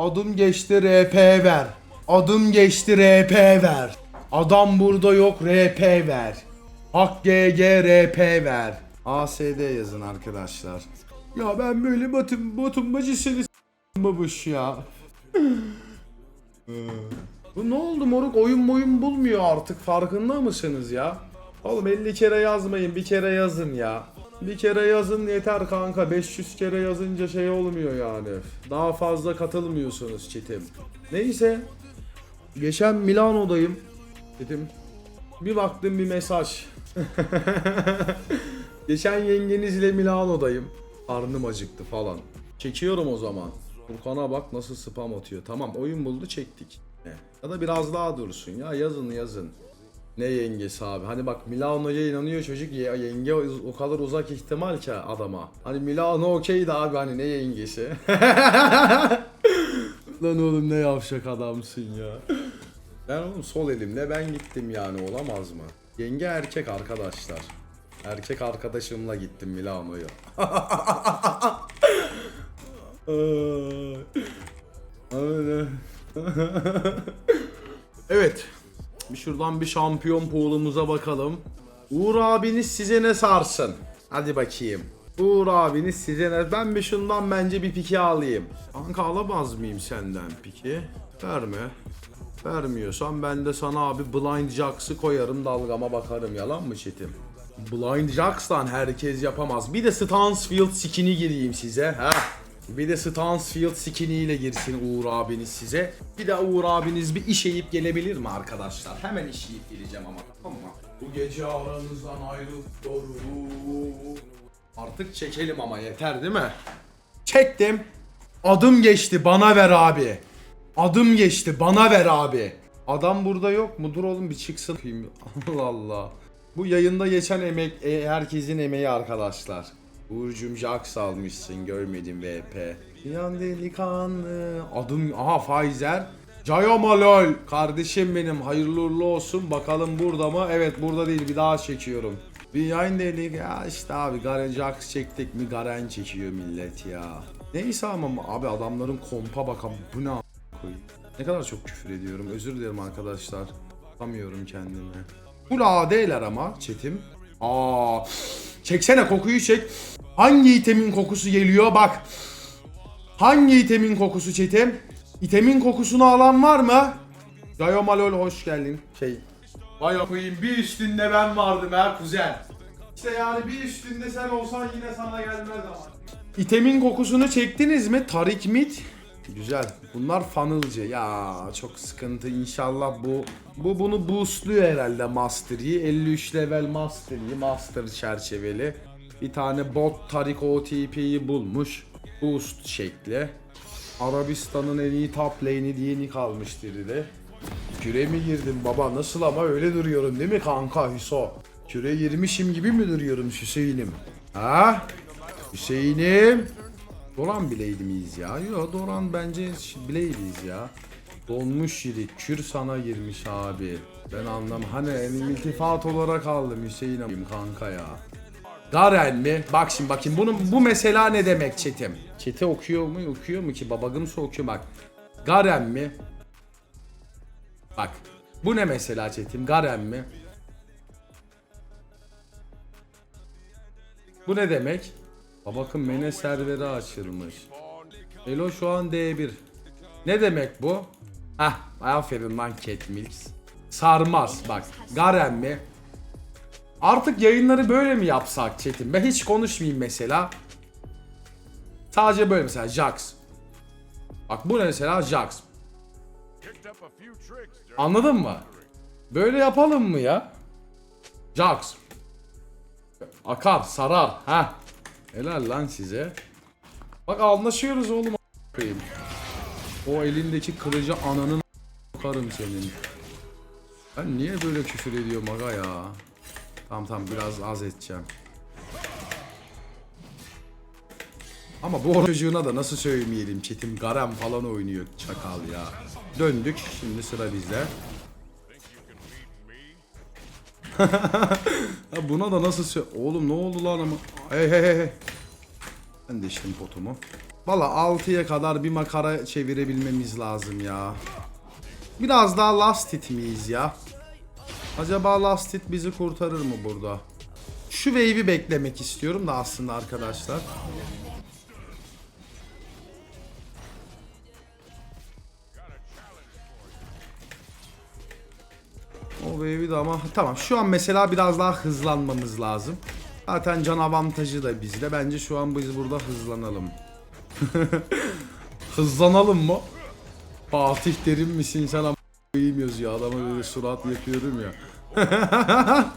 Adım geçti RP ver. Adım geçti RP ver. Adam burada yok RP ver. Hak GG RP ver. ASD yazın arkadaşlar. Ya ben böyle batım batım bacısını babuş ya. Bu ne oldu moruk oyun boyun bulmuyor artık farkında mısınız ya? Oğlum 50 kere yazmayın bir kere yazın ya. Bir kere yazın yeter kanka 500 kere yazınca şey olmuyor yani. Daha fazla katılmıyorsunuz çetim. Neyse. Geçen Milano'dayım. Dedim. Bir baktım bir mesaj. Geçen yengenizle Milano'dayım. Karnım acıktı falan. Çekiyorum o zaman. Furkan'a bak nasıl spam atıyor. Tamam oyun buldu çektik. Ya da biraz daha dursun ya yazın yazın. Ne yengesi abi? Hani bak Milano'ya inanıyor çocuk ya yenge o kadar uzak ihtimal ki adama. Hani Milano okeydi abi hani ne yengesi? Lan oğlum ne yavşak adamsın ya. Ben oğlum sol elimle ben gittim yani olamaz mı? Yenge erkek arkadaşlar. Erkek arkadaşımla gittim Milano'ya. Evet. Bir şuradan bir şampiyon pool'umuza bakalım. Uğur abiniz size ne sarsın? Hadi bakayım. Uğur abiniz size ne? Ben bir şundan bence bir piki alayım. Kanka alamaz mıyım senden piki? Verme. Vermiyorsan ben de sana abi Blind Jacks'ı koyarım dalgama bakarım yalan mı çetim? Blind Jacks'tan herkes yapamaz. Bir de Stansfield skin'i gireyim size. ha. Bir de Stansfield skin'iyle girsin Uğur abiniz size. Bir de Uğur abiniz bir işeyip gelebilir mi arkadaşlar? Hemen işeyip geleceğim ama tamam mı? Bu gece aranızdan ayrılıyorum. Artık çekelim ama yeter değil mi? Çektim. Adım geçti bana ver abi. Adım geçti bana ver abi. Adam burada yok mu? Dur oğlum bir çıksın. Allah Allah. Bu yayında geçen emek e, herkesin emeği arkadaşlar. Uğurcum Jax almışsın görmedim VP. Yan delikanlı. Adım aha Pfizer. Cayo Malol. Kardeşim benim hayırlı uğurlu olsun. Bakalım burada mı? Evet burada değil bir daha çekiyorum. Bir yayın delik ya işte abi Garen Jax çektik mi Garen çekiyor millet ya. Neyse ama abi adamların kompa bakalım bu ne koyayım. Ne kadar çok küfür ediyorum özür dilerim arkadaşlar. Tutamıyorum kendimi. Full AD'ler ama chatim. Aa, çeksene kokuyu çek. Hangi itemin kokusu geliyor bak. Hangi itemin kokusu çetim? İtemin kokusunu alan var mı? Gayo Malol hoş geldin. Şey. Vay koyayım bir üstünde ben vardım ha kuzen. İşte yani bir üstünde sen olsan yine sana gelmez ama. İtemin kokusunu çektiniz mi? Tarik Mit. Güzel. Bunlar funnelcı. Ya çok sıkıntı. İnşallah bu bu bunu boostluyor herhalde Master'yi. 53 level Master'yi, Master çerçeveli. Bir tane bot Tarik OTP'yi bulmuş. Boost şekli. Arabistan'ın en iyi top lane'i diye nick almıştır dedi. Küre mi girdim baba nasıl ama öyle duruyorum değil mi kanka Hüso? Küre girmişim gibi mi duruyorum Hüseyin'im? Ha? Hüseyin'im. Doran Blade miyiz ya? Yo Doran bence Blade'iyiz ya. Donmuş yeri kür sana girmiş abi. Ben anlam hani iltifat olarak aldım Hüseyin'im kanka ya. Garen mi? Bak şimdi bakayım bunun bu mesela ne demek çetim? Çete okuyor mu? Okuyor mu ki? Babagımsa okuyor bak. Garen mi? Bak. Bu ne mesela çetim? Garen mi? Bu ne demek? Ha bakın mene serveri açılmış. Elo şu an D1. Ne demek bu? Hah aferin lan Catmilks. Sarmaz bak. Garen mi? Artık yayınları böyle mi yapsak Çetin? Ben hiç konuşmayayım mesela. Sadece böyle mesela Jax. Bak bu ne mesela Jax. Anladın mı? Böyle yapalım mı ya? Jax. Akar, sarar. Ha. Helal lan size. Bak anlaşıyoruz oğlum. O elindeki kılıcı ananın a**arım senin. Ben niye böyle küfür ediyorum aga ya? Tamam tamam biraz az edeceğim. Ama bu çocuğuna da nasıl söylemeyelim Çetin Garam falan oynuyor çakal ya. Döndük şimdi sıra bizde. ya buna da nasıl sö- Oğlum ne oldu lan ama? Hey hey hey hey. Ben de içtim potumu. Valla 6'ya kadar bir makara çevirebilmemiz lazım ya. Biraz daha last hit miyiz ya? Acaba last hit bizi kurtarır mı burada? Şu wave'i beklemek istiyorum da aslında arkadaşlar. O wave'i de ama tamam şu an mesela biraz daha hızlanmamız lazım. Zaten can avantajı da bizde. Bence şu an biz burada hızlanalım. hızlanalım mı? Fatih derin misin sen ama yazıyor. Adama böyle surat yapıyorum ya.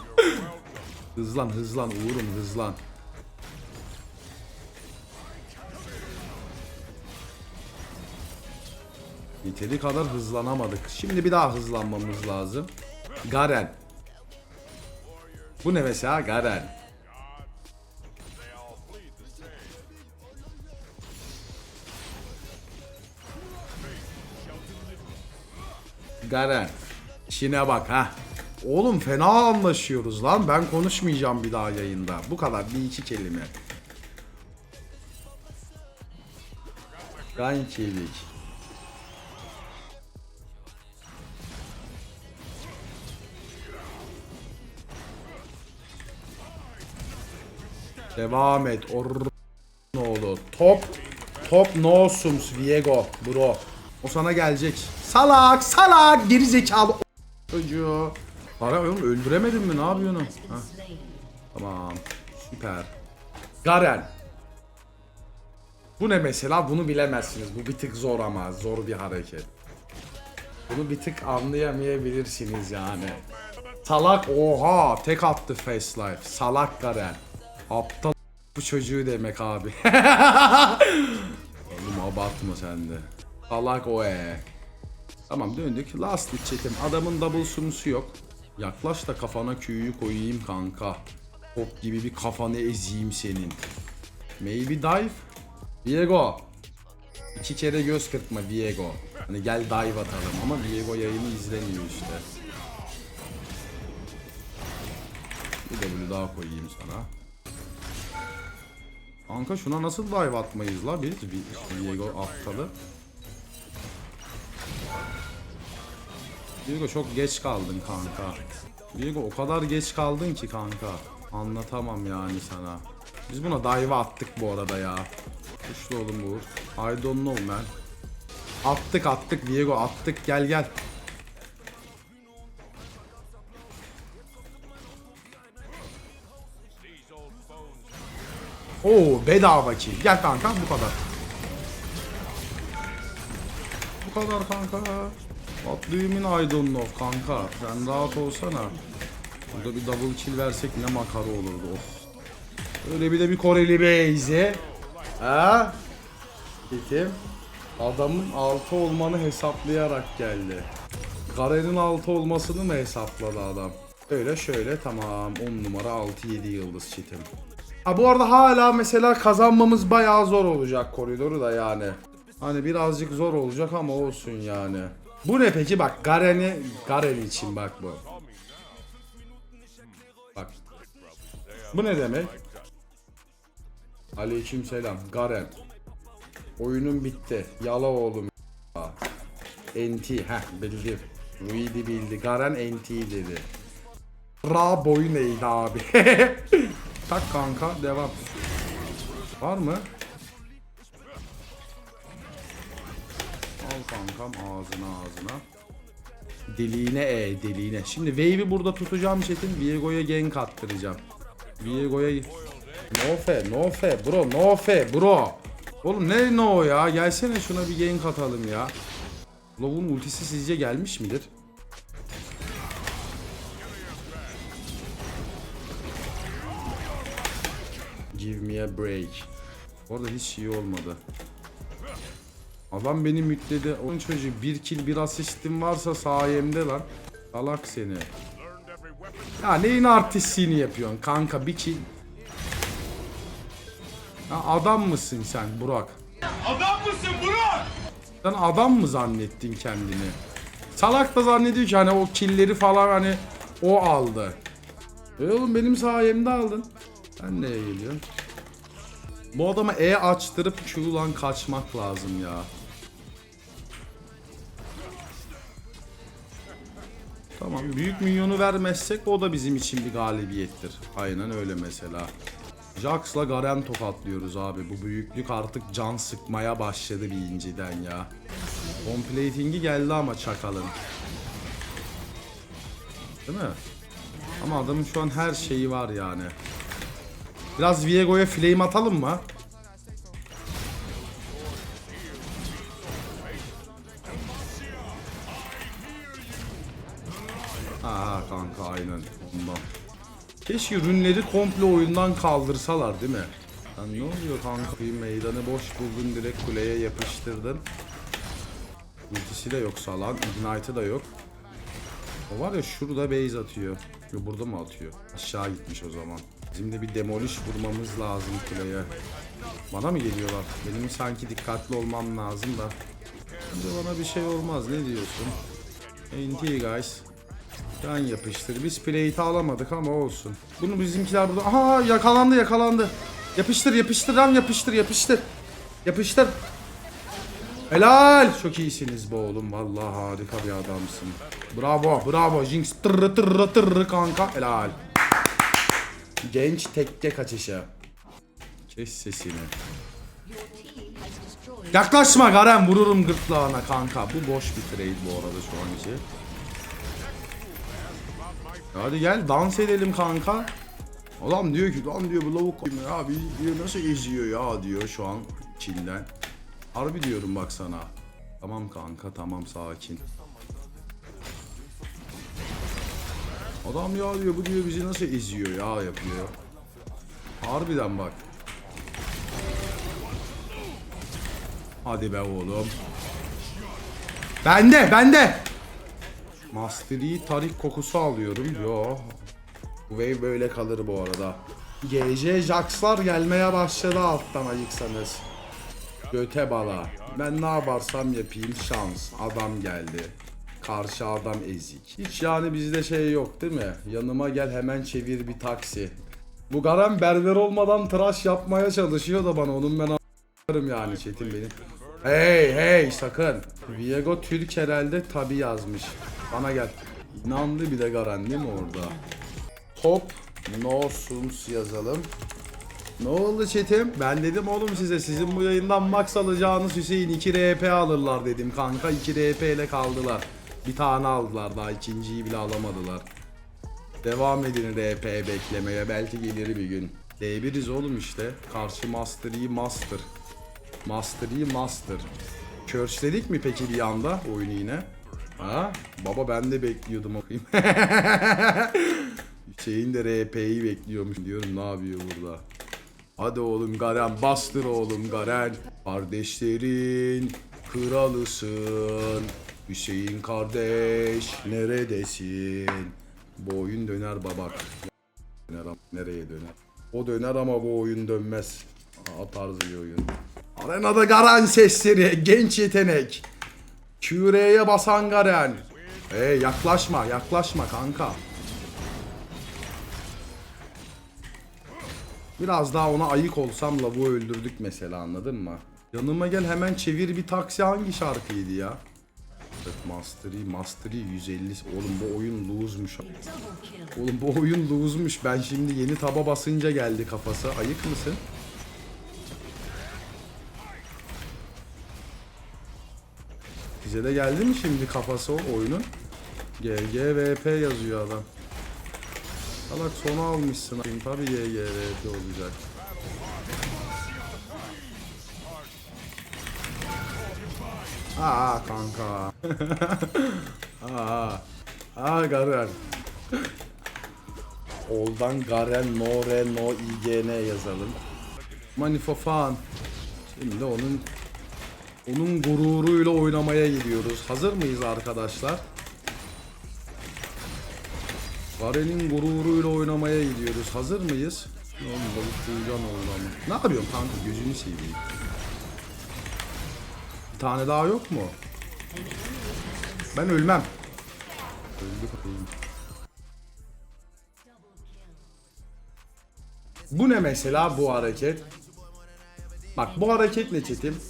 hızlan hızlan Uğur'um hızlan. Yeteri kadar hızlanamadık. Şimdi bir daha hızlanmamız lazım. Garen. Bu ne mesela? Garen. Garen. İşine bak ha. Oğlum fena anlaşıyoruz lan. Ben konuşmayacağım bir daha yayında. Bu kadar bir iki kelime. Gançelik. Devam et. Or oğlu. Top. Top no sums Viego bro. O sana gelecek. Salak salak geri zekalı çocuğu. Para oğlum öldüremedin mi? Ne yapıyorsun? Tamam. Süper. Garen. Bu ne mesela? Bunu bilemezsiniz. Bu bir tık zor ama. Zor bir hareket. Bunu bir tık anlayamayabilirsiniz yani. Salak oha tek attı face life. Salak Garen. Aptal bu çocuğu demek abi. Oğlum abartma sen de. Salak o e. Tamam döndük. Last hit çekim. Adamın double sumsu yok. Yaklaş da kafana Q'yu koyayım kanka. Top gibi bir kafanı ezeyim senin. Maybe dive. Diego. İki kere göz kırpma Diego. Hani gel dive atalım ama Diego yayını izlemiyor işte. Bir W daha koyayım sana. Kanka şuna nasıl dive atmayız la biz? Diego aptalı. Diego çok geç kaldın kanka. Diego o kadar geç kaldın ki kanka. Anlatamam yani sana. Biz buna dive attık bu arada ya. Güçlü oğlum bu. I don't know man. Attık attık Diego attık gel gel. Oo bedava ki. Gel kanka bu kadar. Bu kadar kanka. What do you mean I don't kanka? Sen rahat olsana. Burada bir double kill versek ne makara olurdu of. Öyle bir de bir Koreli beyze. Ha? Peki. Adamın 6 olmanı hesaplayarak geldi. Garen'in 6 olmasını mı hesapladı adam? Öyle şöyle tamam 10 numara 6-7 yıldız çitim. Ha bu arada hala mesela kazanmamız bayağı zor olacak koridoru da yani. Hani birazcık zor olacak ama olsun yani. Bu ne peki bak Garen'i Garen için bak bu. Bak. Bu ne demek? Aleyküm selam. Garen. Oyunun bitti. Yala oğlum. NT. Heh bildim. Ruidi bildi. Garen NT dedi. Ra boyu neydi abi? tak kanka devam. Var mı? Al kankam ağzına ağzına. Deliğine e deliğine. Şimdi wave'i burada tutacağım Çetin. Viego'ya gank attıracağım. Viego'ya No fe, no fe bro, no fe bro. Oğlum ne no ya? Gelsene şuna bir gank atalım ya. Lov'un ultisi sizce gelmiş midir? A break. Orada hiç iyi olmadı. Adam beni mütledi. Onun çocuğu bir kill bir asistim varsa sayemde lan. Salak seni. Ya neyin artistliğini yapıyorsun kanka bir kill. Ya adam mısın sen Burak? Adam mısın Burak? Sen adam mı zannettin kendini? Salak da zannediyor ki hani o killleri falan hani o aldı. E oğlum benim sayemde aldın. Sen neye geliyorsun? Bu adama E açtırıp Q'lan kaçmak lazım ya. Tamam büyük minyonu vermezsek o da bizim için bir galibiyettir. Aynen öyle mesela. Jax'la Garen tokatlıyoruz abi. Bu büyüklük artık can sıkmaya başladı bir inciden ya. Complating'i geldi ama çakalın. Değil mi? Ama adamın şu an her şeyi var yani. Biraz Viego'ya flame atalım mı? Ha kanka aynen ondan. Keşke rünleri komple oyundan kaldırsalar değil mi? Lan ne oluyor kanka? Bir meydanı boş buldun direkt kuleye yapıştırdın. Ultisi de yok salan, ignite'ı da yok. O var ya şurada base atıyor. Yo, burada mı atıyor? Aşağı gitmiş o zaman. Bizim de bir demolish vurmamız lazım kuleye. Bana mı geliyorlar? Benim sanki dikkatli olmam lazım da. Bence bana bir şey olmaz. Ne diyorsun? NT guys. Can yapıştır. Biz plate'i alamadık ama olsun. Bunu bizimkiler burada... Aha yakalandı yakalandı. Yapıştır yapıştır lan yapıştır yapıştır. Yapıştır. Helal. Çok iyisiniz be oğlum. Vallahi harika bir adamsın. Bravo bravo Jinx. Tırrı tırrı tırrı kanka. Helal. Genç tekke kaçışı. Kes sesini. Yaklaşma Garen vururum gırtlağına kanka. Bu boş bir trade bu arada şu an için. Hadi gel dans edelim kanka. Adam diyor ki lan diyor bu lavuk abi diyor nasıl eziyor ya diyor şu an içinden. Harbi diyorum bak sana. Tamam kanka tamam sakin. Adam ya diyor bu diyor bizi nasıl eziyor ya yapıyor. Harbiden bak. Hadi be oğlum. Bende bende. Mastery tarik kokusu alıyorum. Yo. Bu wave böyle kalır bu arada. GJ Jax'lar gelmeye başladı alttan ayıksanız. Göte bala. Ben ne yaparsam yapayım şans. Adam geldi. Karşı adam ezik. Hiç yani bizde şey yok değil mi? Yanıma gel hemen çevir bir taksi. Bu Garen berber olmadan tıraş yapmaya çalışıyor da bana onun ben a**larım yani Çetin beni. Hey hey sakın. Viego Türk herhalde tabi yazmış. Bana gel. İnandı bir de Garen değil mi orada? Top no sums yazalım. Ne oldu Çetim? Ben dedim oğlum size sizin bu yayından max alacağınız Hüseyin 2 RP alırlar dedim kanka 2 RP ile kaldılar. Bir tane aldılar daha ikinciyi bile alamadılar. Devam edin RP beklemeye belki gelir bir gün. D1'iz oğlum işte. Karşı Master Yi Master. Master Yi Master. Curse'ledik mi peki bir anda oyunu yine? Ha? Baba ben de bekliyordum okuyayım. Hüseyin de RP'yi bekliyormuş diyorum ne yapıyor burada. Hadi oğlum Garen bastır oğlum Garen. Kardeşlerin kralısın. Hüseyin kardeş neredesin? Bu oyun döner babak. Döner nereye döner? O döner ama bu oyun dönmez. Aa tarzı bir oyun. Arenada Garen sesleri genç yetenek. Küreğe basan Garen. Hey yaklaşma yaklaşma kanka. Biraz daha ona ayık olsam lavuğu öldürdük mesela anladın mı? Yanıma gel hemen çevir bir taksi hangi şarkıydı ya? Evet Mastery, Mastery 150. Oğlum bu oyun lose'muş. Oğlum bu oyun lose'muş. Ben şimdi yeni taba basınca geldi kafası. Ayık mısın? Bize de geldi mi şimdi kafası o oyunun? GGVP yazıyor adam. Salak sonu almışsın. Tabii GGVP olacak. Aa kanka. Aa. Aa Garen. Oldan Garen no re no ign yazalım. Manifofan. Şimdi onun onun gururuyla oynamaya gidiyoruz. Hazır mıyız arkadaşlar? Garen'in gururuyla oynamaya gidiyoruz. Hazır mıyız? Oğlum balık. Ne yapıyorsun kanka? Gözünü seveyim. Tane daha yok mu? Ben ölmem. Bu ne mesela bu hareket? Bak bu hareket ne çetim?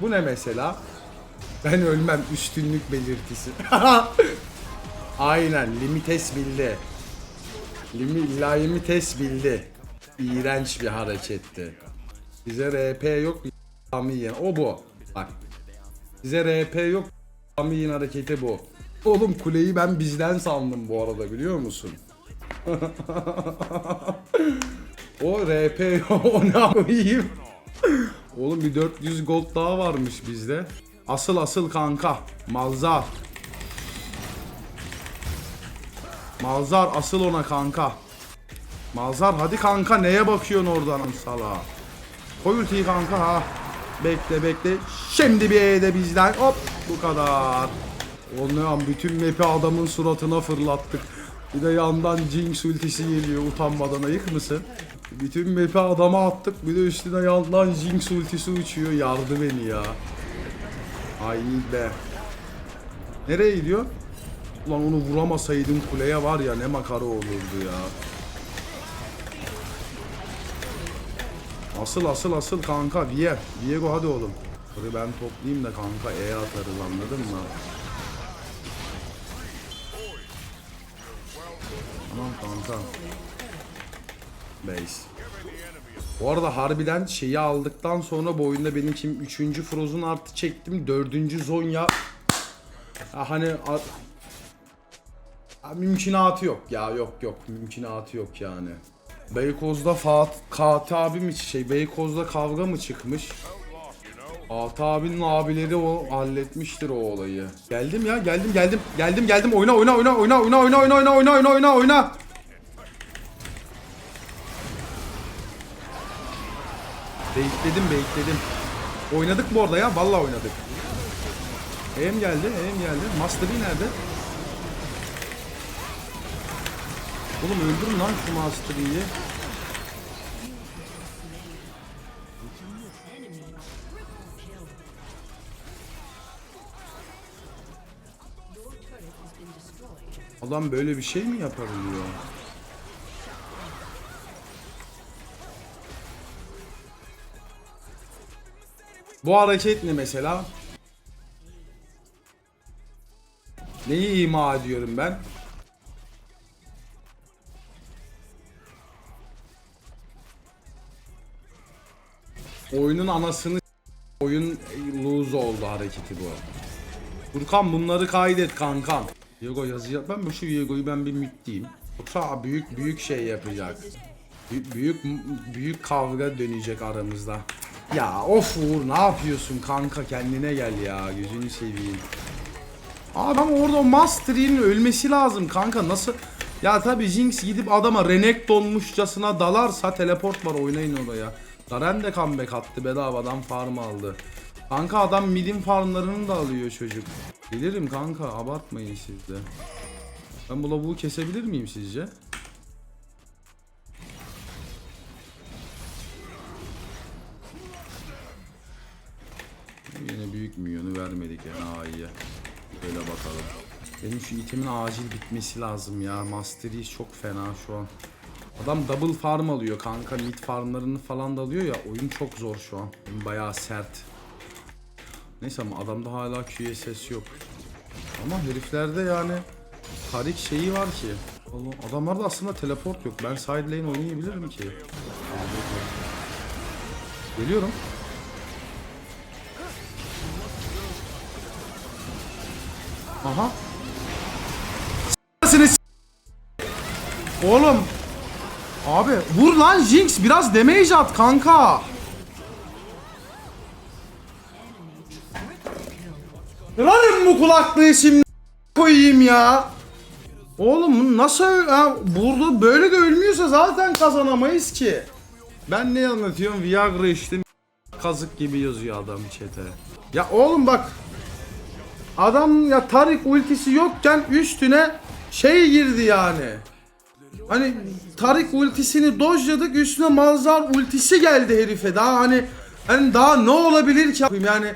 Bu ne mesela? Ben ölmem üstünlük belirtisi. Aynen limites bildi. Limi, la limites bildi. İğrenç bir hareketti. Bize RP yok Amiyen. O bu. Bak. Bize RP yok Amiyen hareketi bu. Oğlum kuleyi ben bizden sandım bu arada biliyor musun? o RP o ne yapayım? Oğlum bir 400 gold daha varmış bizde. Asıl asıl kanka. Malzar. Malzar asıl ona kanka. Malzar hadi kanka neye bakıyorsun oradan sala? Koy ultiyi kanka ha. Bekle bekle. Şimdi bir E de bizden. Hop bu kadar. Oğlum bütün map'i adamın suratına fırlattık. Bir de yandan Jinx ultisi geliyor utanmadan ayık mısın? Bütün map'i adama attık bir de üstüne yandan Jinx ultisi uçuyor yardı beni ya. Ay be. Nereye gidiyor? Ulan onu vuramasaydım kuleye var ya ne makara olurdu ya. Asıl asıl asıl kanka Vie. Viego hadi oğlum. Hadi ben toplayayım da kanka E atarız anladın mı? Tamam kanka. Base. Bu arada harbiden şeyi aldıktan sonra bu oyunda benim kim 3. Frozen artı çektim. 4. Zonya Ha, hani a- Ha, mümkünatı yok ya yok yok mümkünatı yok yani. Beykoz'da Fat Kati abi mi şey Beykoz'da kavga mı çıkmış? Fatih abinin abileri o halletmiştir o olayı. Geldim ya geldim geldim geldim geldim oyna oyna oyna oyna oyna oyna oyna oyna oyna oyna oyna oyna. Bekledim bekledim. Oynadık bu arada ya vallahi oynadık. Em geldi, em geldi. Mastery nerede? Oğlum öldürün lan şu Mastery'yi. Adam böyle bir şey mi yapabiliyor? Bu hareket ne mesela? Neyi ima ediyorum ben? Oyunun anasını oyun lose oldu hareketi bu. Furkan bunları kaydet kankam. Viego yazı yap. Ben bu şu Viego'yu ben bir mütleyeyim. Yoksa büyük büyük şey yapacak. Büyük büyük, büyük kavga dönecek aramızda. Ya of Uğur ne yapıyorsun kanka kendine gel ya gözünü seveyim. Adam orada o Mastery'nin ölmesi lazım kanka nasıl? Ya tabi Jinx gidip adama Renekton'muşçasına dalarsa teleport var oynayın oraya. Garen de comeback attı bedavadan farm aldı. Kanka adam midin farmlarını da alıyor çocuk. Bilirim kanka abartmayın siz de. Ben bu lavuğu kesebilir miyim sizce? Yine büyük milyonu vermedik yani A'ya. Böyle bakalım. Benim şu itemin acil bitmesi lazım ya. Mastery çok fena şu an. Adam double farm alıyor kanka. Mid farmlarını falan da alıyor ya. Oyun çok zor şu an. Bayağı sert. Neyse ama adamda hala QSS yok. Ama heriflerde yani Tarik şeyi var ki. Adamlarda aslında teleport yok. Ben side lane oynayabilirim ki. Geliyorum. Aha. Oğlum. Abi vur lan Jinx biraz damage at kanka. Kırarım bu kulaklığı şimdi koyayım ya. Oğlum nasıl ha, burada böyle de ölmüyorsa zaten kazanamayız ki. Ben ne anlatıyorum Viagra içtim kazık gibi yazıyor adam çete. Ya oğlum bak Adam ya Tarik ultisi yokken üstüne şey girdi yani. Hani Tarik ultisini dojladık üstüne Malzar ultisi geldi herife. Daha hani hani daha ne olabilir ki yani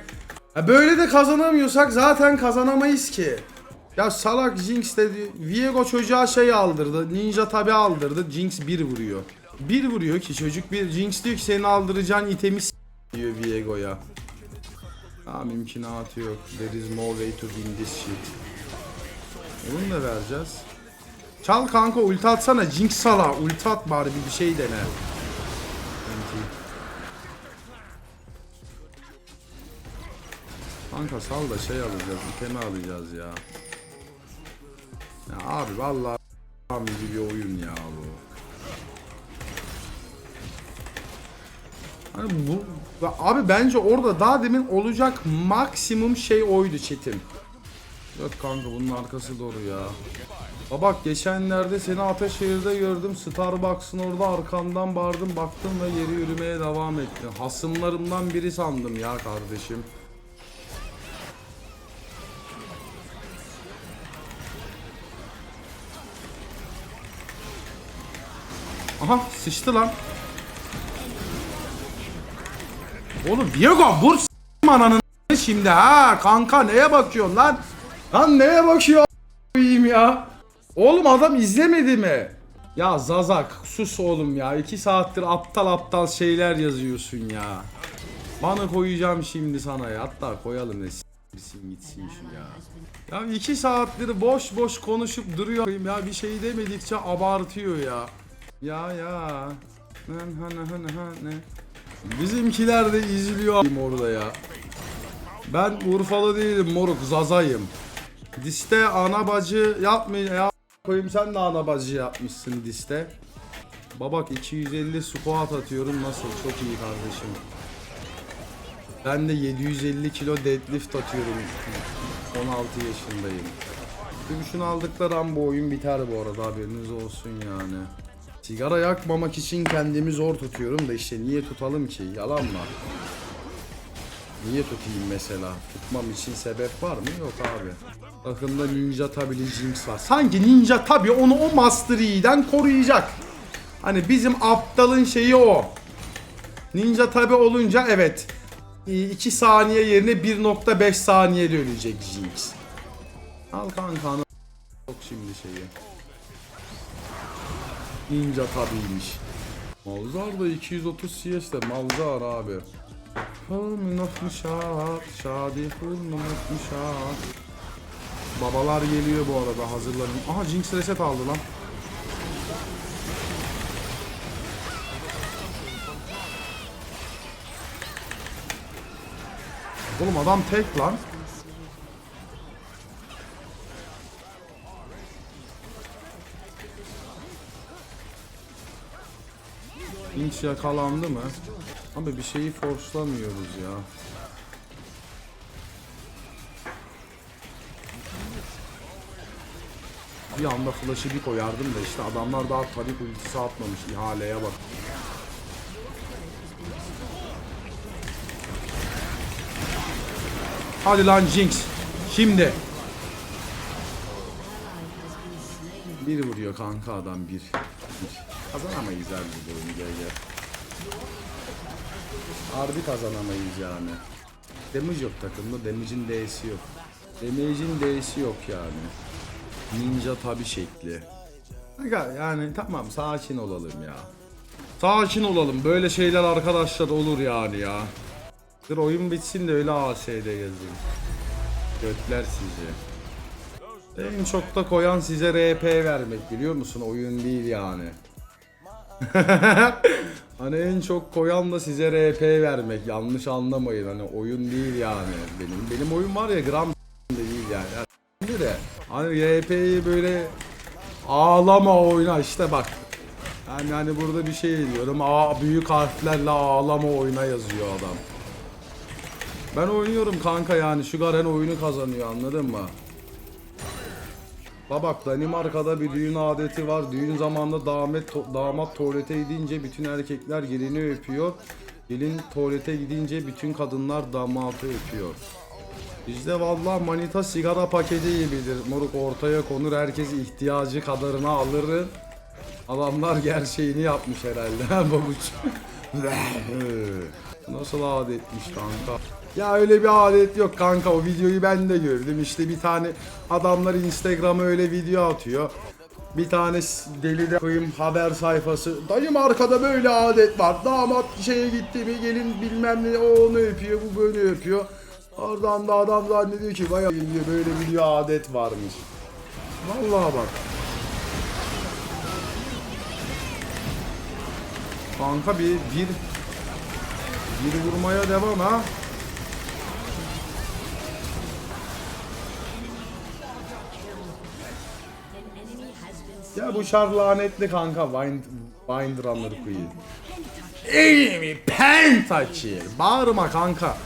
ya böyle de kazanamıyorsak zaten kazanamayız ki. Ya salak Jinx dedi. Viego çocuğa şey aldırdı. Ninja tabi aldırdı. Jinx bir vuruyor. Bir vuruyor ki çocuk bir. Jinx diyor ki senin aldıracağın itemi diyor Viego'ya. Ha mümkünatı yok. There is no way to win this shit. Bunu da vereceğiz. Çal kanka ulti atsana. Jinx sala. Ulti at bari bir, şey dene. Kanka sal da şey alacağız. itemi alacağız ya. Ya abi vallahi tam gibi bir oyun ya bu. Hani bu abi bence orada daha demin olacak maksimum şey oydu Çetin. Yok kanka bunun arkası doğru ya. Ha bak geçenlerde seni Ataşehir'de gördüm. Starbucks'ın orada arkamdan bağırdım baktım ve geri yürümeye devam ettim. Hasımlarımdan biri sandım ya kardeşim. Aha sıçtı lan. Oğlum Viego vur s**tim ananın şimdi ha kanka neye bakıyorsun lan? Lan neye bakıyor a**ayım ya? Oğlum adam izlemedi mi? Ya Zazak sus oğlum ya 2 saattir aptal aptal şeyler yazıyorsun ya. Bana koyacağım şimdi sana ya hatta koyalım ne s**sin gitsin şu ya. Ya 2 saattir boş boş konuşup duruyor ya bir şey demedikçe abartıyor ya. Ya ya. Bizimkiler de izliyor orada ya. Ben Urfalı değilim moruk Zazayım. Diste ana bacı yapmay ya koyayım sen de ana bacı yapmışsın diste. Babak 250 squat atıyorum nasıl çok iyi kardeşim. Ben de 750 kilo deadlift atıyorum. 16 yaşındayım. Gümüşünü aldıkları an bu oyun biter bu arada haberiniz olsun yani. Sigara yakmamak için kendimi zor tutuyorum da işte niye tutalım ki? Yalan mı? Niye tutayım mesela? Tutmam için sebep var mı? Yok abi. Takımda Ninja Tabi'li Jinx var. Sanki Ninja Tabi onu o Master koruyacak. Hani bizim aptalın şeyi o. Ninja Tabi olunca evet 2 saniye yerine 1.5 saniyede ölecek Jinx. Al kanka ana- Yok şimdi şeyi. Ninja tabiymiş. Malzar da 230 CS'de Malzar abi. Hılmınaf müşahat, şadi hılmınaf müşahat. Babalar geliyor bu arada hazırlanın. Aha Jinx reset aldı lan. Oğlum adam tek lan. Lynch yakalandı mı? Abi bir şeyi forcelamıyoruz ya. Bir anda flash'ı bir koyardım da işte adamlar daha tarik ultisi atmamış ihaleye bak. Hadi lan Jinx. Şimdi. Bir vuruyor kanka adam bir. Kazanamayız abi bu oyunu gel gel. Harbi kazanamayız yani. Damage yok takımda. Damage'in D'si yok. Damage'in D'si yok yani. Ninja tabi şekli. Aga yani tamam sakin olalım ya. Sakin olalım. Böyle şeyler arkadaşlar olur yani ya. Dur oyun bitsin de öyle AS'de yazayım. Götler sizi. En çok da koyan size RP vermek biliyor musun? Oyun değil yani. hani en çok koyan da size RP vermek. Yanlış anlamayın. Hani oyun değil yani. Benim benim oyun var ya gram değil yani. Şimdi de hani RP'yi böyle ağlama oyna işte bak. Yani hani burada bir şey diyorum. Aa büyük harflerle ağlama oyna yazıyor adam. Ben oynuyorum kanka yani şu Garen oyunu kazanıyor anladın mı? Babak Danimarka'da bir düğün adeti var. Düğün zamanında damat, to- damat tuvalete gidince bütün erkekler gelini öpüyor. Gelin tuvalete gidince bütün kadınlar damatı öpüyor. Bizde vallahi manita sigara paketi gibidir. Moruk ortaya konur herkes ihtiyacı kadarını alır. Adamlar gerçeğini yapmış herhalde ha babuç. Nasıl adetmiş kanka. Ya öyle bir adet yok kanka o videoyu ben de gördüm işte bir tane adamlar Instagram'a öyle video atıyor. Bir tane deli de koyayım haber sayfası. Dayım arkada böyle adet var. Damat şeye gitti mi gelin bilmem ne o onu öpüyor bu böyle öpüyor. Oradan da adam zannediyor ki vay böyle bir adet varmış. Vallahi bak. Kanka bir bir bir vurmaya devam ha. Ya bu şar lanetli kanka Wind, Wind Runner Queen. Enemy Pentakill. Bağırma kanka.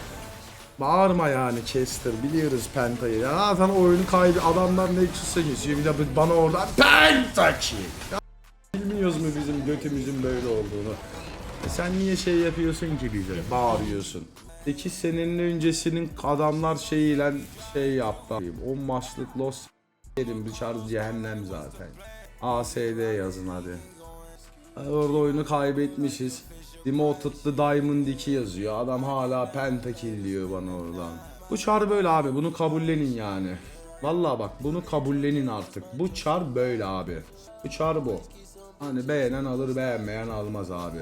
Bağırma yani Chester biliyoruz Penta'yı. Ya zaten oyunu kaybı adamlar Nexus'a geçiyor bir bana oradan Pentakill. Ya bilmiyoruz mu bizim götümüzün böyle olduğunu? E sen niye şey yapıyorsun ki bize? Bağırıyorsun. 8 senenin öncesinin adamlar şeyiyle şey yaptı. 10 maçlık Lost yedim dışarı cehennem zaten. ASD yazın hadi. Orada oyunu kaybetmişiz. Demoted'lı Diamond 2 yazıyor. Adam hala Pentakill diyor bana oradan. Bu çar böyle abi. Bunu kabullenin yani. Vallahi bak bunu kabullenin artık. Bu çar böyle abi. Bu çar bu. Hani beğenen alır beğenmeyen almaz abi.